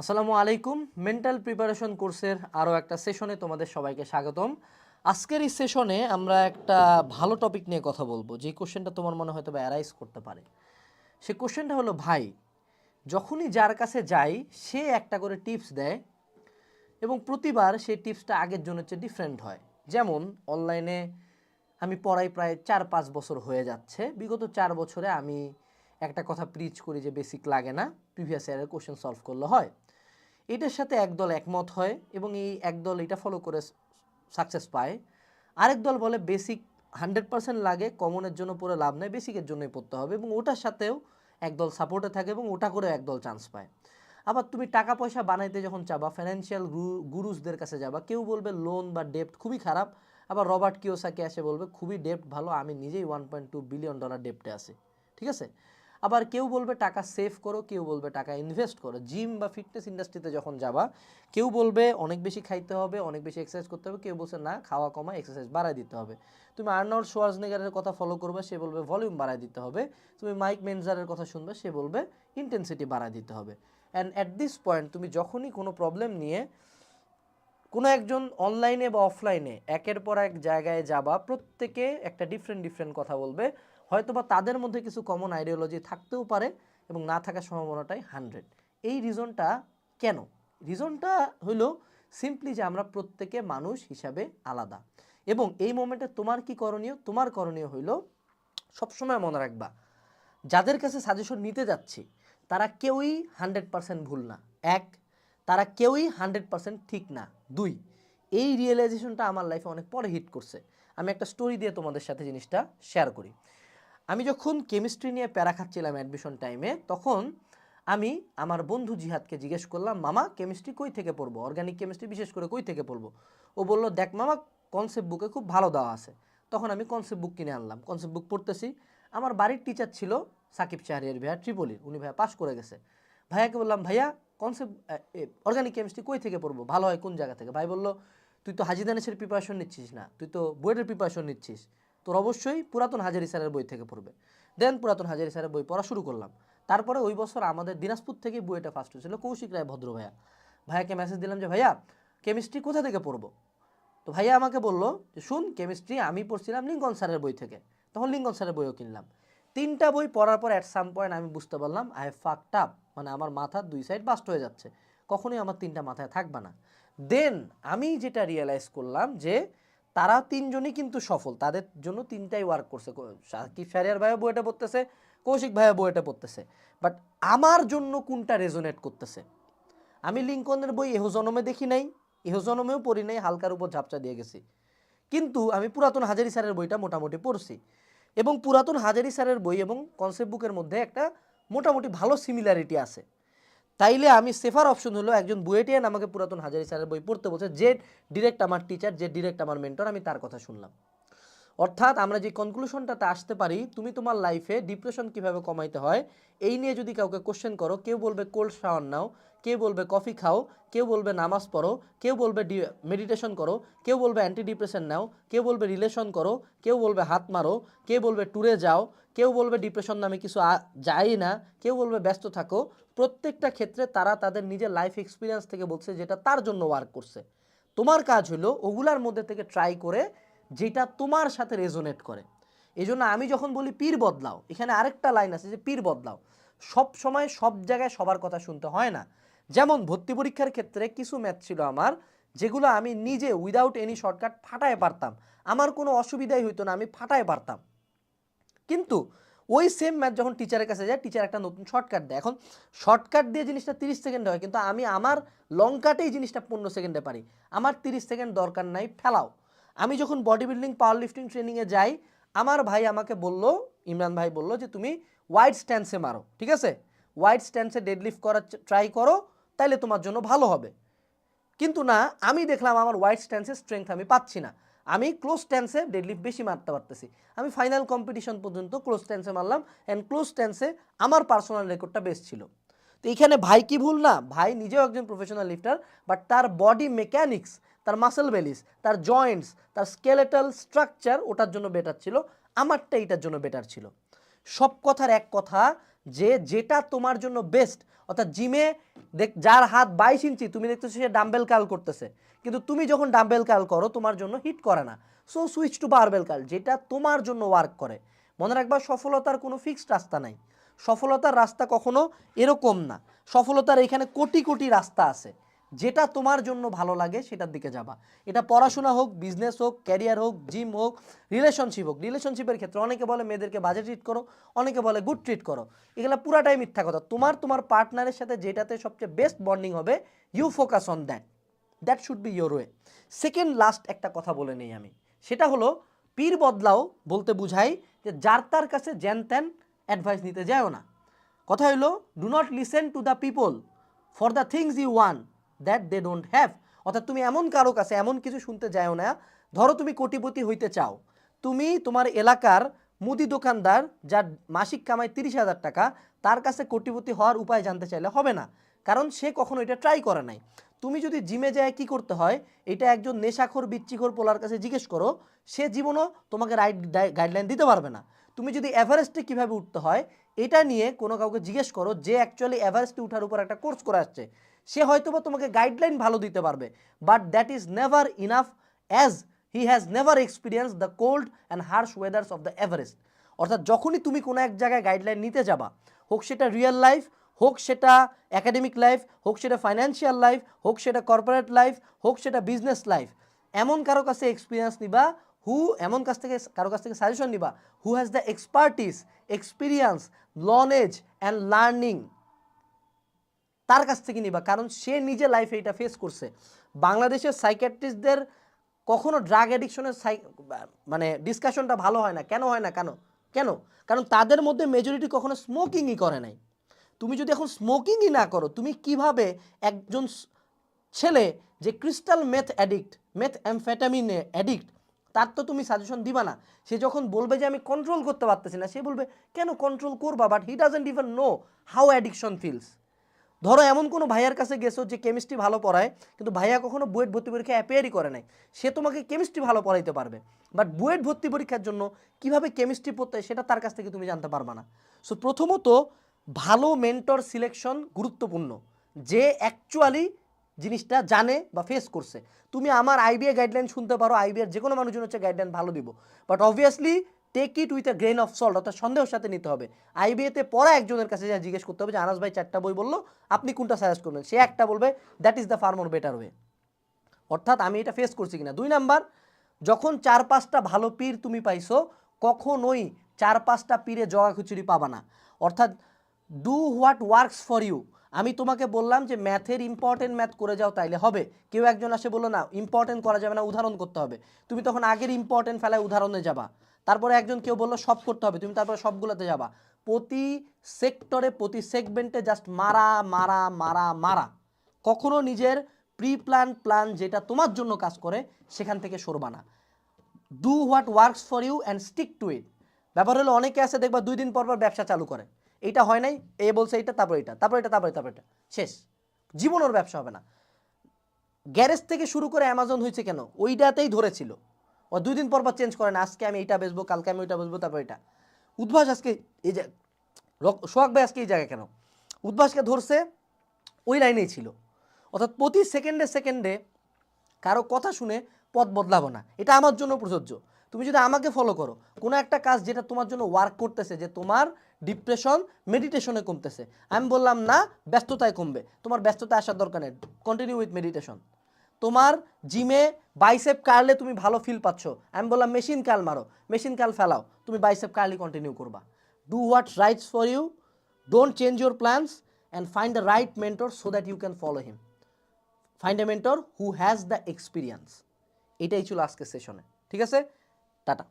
আসসালামু আলাইকুম। Mental preparation কোর্সের আরও একটা সেশনে তোমাদের সবাইকে স্বাগতম। আজকের এই সেশনে আমরা একটা ভালো টপিক নিয়ে কথা বলব। যে কোশ্চেনটা তোমার মনে হয়তো বা অ্যারাইজ করতে পারে। সে কোশ্চেনটা হলো, ভাই, যখনই যার কাছে যাই, সে একটা করে টিপস দেয় এবং প্রতিবার সেই টিপসটা আগের জন্য চেয়ে ডিফারেন্ট হয়। যেমন অনলাইনে আমি পড়াই প্রায় চার পাঁচ বছর হয়ে যাচ্ছে। বিগত চার বছরে আমি একটা কথা প্রিচ করি যে বেসিক লাগে না। প্রিভিয়াস ইয়ারের কোশ্চেন সলভ করলে হয়। এটার সাথে একদল একমত হয় এবং এই একদল এটা ফলো করে সাকসেস পায়। আরেক দল বলে বেসিক হান্ড্রেড পার্সেন্ট লাগে, কমনের জন্য পড়ে লাভ নেই বেসিকের জন্যই পড়তে হবে এবং ওটার সাথেও একদল সাপোর্টে থাকে এবং ওটা করেও একদল চান্স পায়। আবার তুমি টাকা পয়সা বানাইতে যখন চাবা ফাইন্যান্সিয়াল গুরুসদের কাছে যাবা, কেউ বলবে লোন বা ডেপ্ট খুবই খারাপ, আবার রবার্ট কিওসাকে এসে বলবে, খুবই ডেপ্ট ভালো, আমি নিজেই one point two billion dollar ডেপ্টে আছি। ঠিক আছে? আবার কেউ বলবে টাকা সেভ করো, কেউ বলবে টাকা ইনভেস্ট করো। জিম বা ফিটনেস ইন্ডাস্ট্রিতে যখন যাবা, কেউ বলবে অনেক বেশি খাইতে হবে, অনেক বেশি এক্সারসাইজ করতে হবে, কেউ বলছে না, খাওয়া কমা এক্সারসাইজ বাড়ায় দিতে হবে। তুমি আর্নল্ড সোয়ার্জনেগারের কথা ফলো করবে, সে বলবে ভলিউম বাড়ায় দিতে হবে। তুমি মাইক মেনজারের কথা শুনবে, সে বলবে ইন্টেন্সিটি বাড়ায় দিতে হবে। অ্যান্ড অ্যাট দিস পয়েন্ট তুমি যখনই কোনো প্রবলেম নিয়ে কোনো একজন অনলাইনে বা অফলাইনে একের পর এক জায়গায় যাবা, প্রত্যেকে একটা ডিফারেন্ট ডিফারেন্ট কথা বলবে। হয়তোবা তাদের মধ্যে কিছু কমন আইডিওলজি থাকতেও পারে এবং না থাকার সম্ভাবনাটাই হান্ড্রেড এই রিজনটা কেন? রিজনটা হলো সিম্পলি যে আমরা প্রত্যেকে মানুষ হিসাবে আলাদা। এবং এই মোমেন্টে তোমার কি করণীয়? তোমার করণীয় হইল সবসময় মনে রাখবা, যাদের কাছে সাজেশন নিতে যাচ্ছি, তারা কেউই হান্ড্রেড পার্সেন্ট ভুল না। এক, তারা কেউই হান্ড্রেড পার্সেন্ট ঠিক না। দুই, এই রিয়েলাইজেশনটা আমার লাইফে অনেক পরে হিট করছে। আমি একটা স্টোরি দিয়ে তোমাদের সাথে জিনিসটা শেয়ার করি। আমি যখন কেমিস্ট্রি নিয়ে প্যারা খাচ্ছিলাম অ্যাডমিশন টাইমে তখন আমি আমার বন্ধু জিহাদকে জিজ্ঞেস করলাম, মামা কেমিস্ট্রি কই থেকে পড়ব? অর্গানিক কেমিস্ট্রি বিশেষ করে কই থেকে পড়ব? ও বলল, দেখ মামা কনসেপ্ট বুকে খুব ভালো দেওয়া আছে। তখন আমি কনসেপ্ট বুক কিনে আনলাম। কনসেপ্ট বুক পড়তেছি। আমার বাড়ির টিচার ছিল সাকিব চাহরিয়ার ভাইয়া ট্রিপলির উনি ভাইয়া পাশ করে গেছে। ভাইয়াকে বললাম, ভাইয়া কনসেপ্ট অর্গানিক কেমিস্ট্রি কই থেকে পড়ব? ভালো হয় কোন জায়গা থেকে? ভাই বলল, তুই তো হাজি দানেশের প্রিপারেশন নিচ্ছিস না। তুই তো বুয়েটের প্রিপারেশন নিচ্ছিস। তোর অবশ্যই পুরাতন হাজারি স্যারের বই থেকে পড়বে। দেন পুরাতন হাজারি স্যারের বই পড়া শুরু করলাম। তারপরে ওই বছর আমাদের দিনাজপুর থেকে বইটা ফার্স্ট হয়েছিল। কৌশিক রায় ভদ্র ভাইয়া। ভাইয়াকে মেসেজ দিলাম যে, ভাইয়া কেমিস্ট্রি কোথা থেকে পড়ব? তো ভাইয়া আমাকে বলল যে, শুন কেমিস্ট্রি আমি পড়ছিলাম লিঙ্কন স্যারের বই থেকে। তখন লিঙ্কন স্যারের বইও কিনলাম। তিনটা বই পড়ার পর অ্যাট সাম পয়েন্ট আমি বুঝতে পারলাম আই হ্যাভ আপ মানে আমার মাথার দুই সাইড বাস্ট হয়ে যাচ্ছে। কখনোই আমার তিনটা মাথায় থাকবে না। দেন আমি যেটা রিয়েলাইজ করলাম যে তারা তিনজনই কিন্তু সফল। তাদের জন্য তিনটাই ওয়ার্ক করছে। সাকিব শারিয়ার ভাইয়া বইটা পড়তেছে, কৌশিক ভাইয়া বইটা পড়তেছে। বাট আমার জন্য কোনটা রেজোনেট করতেছে? আমি লিঙ্কনের বই এহো জনমে দেখি নাই, এহো জনমেও পড়ি নাই, হালকার উপর ঝাপচা দিয়ে গেছি। কিন্তু আমি পুরাতন হাজারি স্যারের বইটা মোটামুটি পড়ছি। এবং পুরাতন হাজারি স্যারের বই এবং কনসেপ্ট বুকের মধ্যে একটা মোটামুটি ভালো সিমিলারিটি আছে। তাইলে আমি সেফার অপশন হলো একজন বুয়েটিয়ান আমাকে পুরাতন হাজারি স্যারের বই পড়তে বলছে, যে ডিরেক্ট আমার টিচার যে ডিরেক্ট আমার মেন্টর আমি তার কথা শুনলাম। অর্থাৎ আমরা যে কনক্লুশনটাতে আসতে পারি তুমি তোমার লাইফে ডিপ্রেশন কীভাবে কমাইতে হয় এই নিয়ে যদি কাউকে কোশ্চেন করো কেউ বলবে কোল্ড শাওয়ার নাও কেউ বলবে কফি খাও কেউ বলবে নামাজ পড়ো কেউ বলবে মেডিটেশন করো কেউ বলবে অ্যান্টি ডিপ্রেশন নাও কেউ বলবে রিলেশন করো কেউ বলবে হাত মারো কেউ বলবে ট্যুরে যাও কেউ বলবে ডিপ্রেশন নামে কিছু যাই না কেউ বলবে ব্যস্ত থাকো প্রত্যেকটা ক্ষেত্রে তারা তাদের নিজের লাইফ এক্সপিরিয়েন্স থেকে বলছে যেটা তার জন্য ওয়ার্ক করছে তোমার কাজ হলো ওগুলার মধ্যে থেকে ট্রাই করে যেটা তোমার সাথে রেজোনেট করে। এই জন্য আমি যখন বলি পীর বদলাও, এখানে আরেকটা লাইন আছে যে পীর বদলাও। সব সময় সব জায়গায় সবার কথা শুনতে হয় না। যেমন ভর্তি পরীক্ষার ক্ষেত্রে কিছু ম্যাথ ছিল আমার, যেগুলো আমি নিজে উইদাউট এনি শর্টকাট ফাটায় পারতাম। আমার কোনো অসুবিধাই হইতো না, আমি ফাটায় পারতাম। কিন্তু ওই সেম ম্যাথ যখন টিচারের কাছে যায় টিচার একটা নতুন শর্টকাট দেয়। এখন শর্টকাট দিয়ে জিনিসটা তিরিশ সেকেন্ডে হয়, কিন্তু আমি আমার লং কাটেই জিনিসটা পনেরো সেকেন্ডে পারি। আমার তিরিশ সেকেন্ড দরকার নাই, ফেলাও। আমি যখন বডি বিল্ডিং পাওয়ার লিফটিং ট্রেনিংয়ে যাই, আমার ভাই আমাকে বলল, ইমরান ভাই বলল যে, তুমি ওয়াইড স্ট্যান্সে মারো, ঠিক আছে? ওয়াইড স্ট্যান্সে ডেডলিফট করার ট্রাই করো, তাইলে তোমার জন্য ভালো হবে। কিন্তু না, আমি দেখলাম আমার ওয়াইড স্ট্যান্সে স্ট্রেংথ আমি পাচ্ছি না। আমি ক্লোজ স্ট্যান্সে ডেডলিফট বেশি মারতে পারতেছি। আমি ফাইনাল কম্পিটিশন পর্যন্ত ক্লোজ স্ট্যান্সে মারলাম অ্যান্ড ক্লোজ স্ট্যান্সে আমার পার্সোনাল রেকর্ডটা বেশ ছিল। তো এইখানে ভাই কি ভুল না? ভাই নিজেও একজন প্রফেশনাল লিফটার বাট তার বডি মেকানিক্স তার মাসেল বেলিস তার জয়েন্টস তার স্কেলেটাল স্ট্রাকচার ওটার জন্য বেটার ছিল, আমারটা এটার জন্য বেটার ছিল। সব কথার এক কথা যে যেটা তোমার জন্য বেস্ট অর্থাৎ জিমে দেখ, যার হাত বাইশ ইঞ্চি, তুমি দেখতেছো সে ডাম্বেল কাল করতেছে, কিন্তু তুমি যখন ডাম্বেল কাল করো, তোমার জন্য হিট করে না। সো সুইচ টু বারবেল কাল যেটা তোমার জন্য ওয়ার্ক করে। মনে রাখবা, সফলতার কোনো ফিক্সড রাস্তা নাই। সফলতার রাস্তা কখনো এরকম না। সফলতার এখানে কোটি কোটি রাস্তা আছে। যেটা তোমার জন্য ভালো লাগে সেটার দিকে যাবা। এটা পড়াশোনা হোক বিজনেস হোক ক্যারিয়ার হোক জিম হোক রিলেশনশিপ হোক। রিলেশনশিপের ক্ষেত্রে অনেকে বলে মেয়েদেরকে বাজে ট্রিট করো, অনেকে বলে গুড ট্রিট করো। এগুলো পুরাটাই মিথ্যা কথা। তোমার তোমার পার্টনারের সাথে যেটাতে সবচেয়ে বেস্ট বন্ডিং হবে you focus on that that should be your way second last একটা কথা বলে নেই আমি। সেটা হলো, পীর বদলাও বলতে বুঝাই যে যার তার কাছে জ্যান ত্যান অ্যাডভাইস নিতে যাও না। কথা হলো do not listen to the people for the things you want that they don't have অর্থাৎ তুমি এমন কারও কাছে এমন কিছু শুনতে যাও না। ধরো তুমি কোটিপতি হইতে চাও। তুমি তোমার এলাকার মুদি দোকানদার যার মাসিক কামায় তিরিশ হাজার টাকা, তার কাছে কোটিপতি হওয়ার উপায় জানতে চাইলে হবে না। কারণ সে কখনো এটা ট্রাই করে নাই। তুমি যদি জিমে যায় কি করতে হয়, এটা একজন নেশাখোর, বিচ্ছিখোর পোলার কাছে জিজ্ঞেস করো, সে জীবনও তোমাকে রাইট গাইডলাইন দিতে পারবে না। তুমি যদি এভারেস্টে কীভাবে উঠতে হয়, এটা নিয়ে কোনো কাউকে জিজ্ঞেস করো যে অ্যাকচুয়ালি এভারেস্টে উঠার উপর একটা কোর্স করে আসছে। সে হয়তোবা তোমাকে গাইডলাইন ভালো দিতে পারবে but that is never enough as he has never experience the cold and harsh weathers of the Everest অর্থাৎ যখনই তুমি কোনো এক জায়গায় গাইডলাইন নিতে যাবা, হোক সেটা রিয়েল লাইফ হোক সেটা একাডেমিক লাইফ হোক সেটা ফাইন্যান্সিয়াল লাইফ হোক সেটা কর্পোরেট লাইফ হোক সেটা বিজনেস লাইফ এমন কারও কাছে এক্সপিরিয়েন্স নিবা হু এমন কাছ থেকে, কারও কাছ থেকে সাজেশন নিবা who has the expertise experience knowledge and learning তার কাছ থেকে নিবা, কারণ সে নিজে লাইফে এটা ফেস করছে। বাংলাদেশের সাইকিয়াট্রিস্টদের কখনো ড্রাগ অ্যাডিকশনের মানে ডিসকাশনটা ভালো হয় না। কেন হয় না? কেন? কেন? কারণ তাদের মধ্যে মেজরিটি কখনো স্মোকিংই করে নাই। তুমি যদি এখন স্মোকিংই না করো, তুমি কীভাবে একজন ছেলে যে ক্রিস্টাল মেথ অ্যাডিক্ট মেথ অ্যামফেটামিনে অ্যাডিক্ট তার তো তুমি সাজেশন দিবা না। সে যখন বলবে যে আমি কন্ট্রোল করতে পারতেছি না, সে বলবে, কেন কন্ট্রোল করবা? But he doesn't even know how addiction feels ধরো এমন কোনো ভাইয়ার কাছে গেছো যে কেমিস্ট্রি ভালো পড়ায়, কিন্তু ভাইয়া কখনো বুয়েট ভর্তি পরীক্ষা অ্যাপিয়ারই করে নাই। সে তোমাকে কেমিস্ট্রি ভালো পড়াইতে পারবে। বাট বুয়েট ভর্তি পরীক্ষার জন্য কীভাবে কেমিস্ট্রি পড়তে হয় সেটা তার কাছ থেকে তুমি জানতে পারবা না। সো প্রথমত, ভালো মেন্টর সিলেকশন গুরুত্বপূর্ণ। যে অ্যাকচুয়ালি জিনিসটা জানে বা ফেস করছে। তুমি আমার আইবিএ গাইডলাইন শুনতে পারো আইবিএর যে কোনো মানুষজন হচ্ছে গাইডলাইন ভালো দিব। But obviously take it with a grain of salt অর্থাৎ সন্দেহের সাথে নিতে হবে। আইবিএতে পড়া একজনের কাছে যা জিজ্ঞেস করতে হবে যে, আনাস ভাই, চারটা বই বলল, আপনি কোনটা সাজেস্ট করবেন সে একটা বলবে that is the far more better way অর্থাৎ আমি এটা ফেস করছি কিনা? দুই নাম্বার, যখন চার পাঁচটা ভালো পীর তুমি পাইছো, কখনোই চার পাঁচটা পীরে জগা খিচুড়ি পাবা না। অর্থাৎ do what works for you আমি তোমাকে বললাম যে ম্যাথের ইম্পর্টেন্ট ম্যাথ করে যাও তাইলে হবে। কেউ একজন আসে বলল, না ইম্পর্টেন্ট করা যাবে না, উদাহরণ করতে হবে। তুমি তখন আগের ইম্পর্টেন্ট ফেলায় উদাহরণে যাবা। তারপরে একজন কেউ বলল, সব করতে হবে। তুমি তারপরে সবগুলোতে যাবা। প্রতি সেক্টরে প্রতি সেগমেন্টে জাস্ট মারা মারা মারা মারা। কখনো নিজের প্রি প্ল্যান প্ল্যান যেটা তোমার জন্য কাজ করে, সেখান থেকে সরবা না। Do what works for you and stick to it ব্যাপার হলো, অনেকে আছে, দেখবা দুই দিন পর পর ব্যবসা চালু করে। এইটা হয় নাই, এ বলছে এটা তারপর এটা তারপর এটা তারপর তারপর এটা শেষ। জীবন ওর ব্যবসা হবে না। গ্যারেজ থেকে শুরু করে অ্যামাজন হয়েছে কেন? ওইটাতেই ধরেছিল। ও দুই দিন পর পর চেঞ্জ করে না, আজকে আমি এটা বেচবো, কালকে আমি ওইটা বেচবো, তারপর এটা উদ্ভাস আজকে এই যে সোহাগ ভাই আজকে এই জায়গায় কেন? উদ্ভাসকে ধরছে, ওই লাইনেই ছিল। অর্থাৎ প্রতি সেকেন্ডে সেকেন্ডে কারও কথা শুনে পথ বদলাবো না। এটা আমার জন্য প্রযোজ্য। তুমি যদি আমাকে ফলো করো, কোনো একটা কাজ যেটা তোমার জন্য ওয়ার্ক করতেছে, যে তোমার ডিপ্রেশন মেডিটেশনে কমতেছে, আমি বললাম না, ব্যস্ততায় কমবে, তোমার ব্যস্ততা আসার দরকার নেই কন্টিনিউ উইথ মেডিটেশন তোমার জিমে বাইসেপ কারলে তুমি ভালো ফিল পাচ্ছ, আমি বললাম মেশিন কাল মারো মেশিন কাল ফেলাও, তুমি বাইসেপ কার্লি কন্টিনিউ করবা। Do what rights for you don't change your plans and find the right mentor so that you can follow him find a mentor who has the experience এটাই ছিল আজকের সেশনে ঠিক আছে? ただ。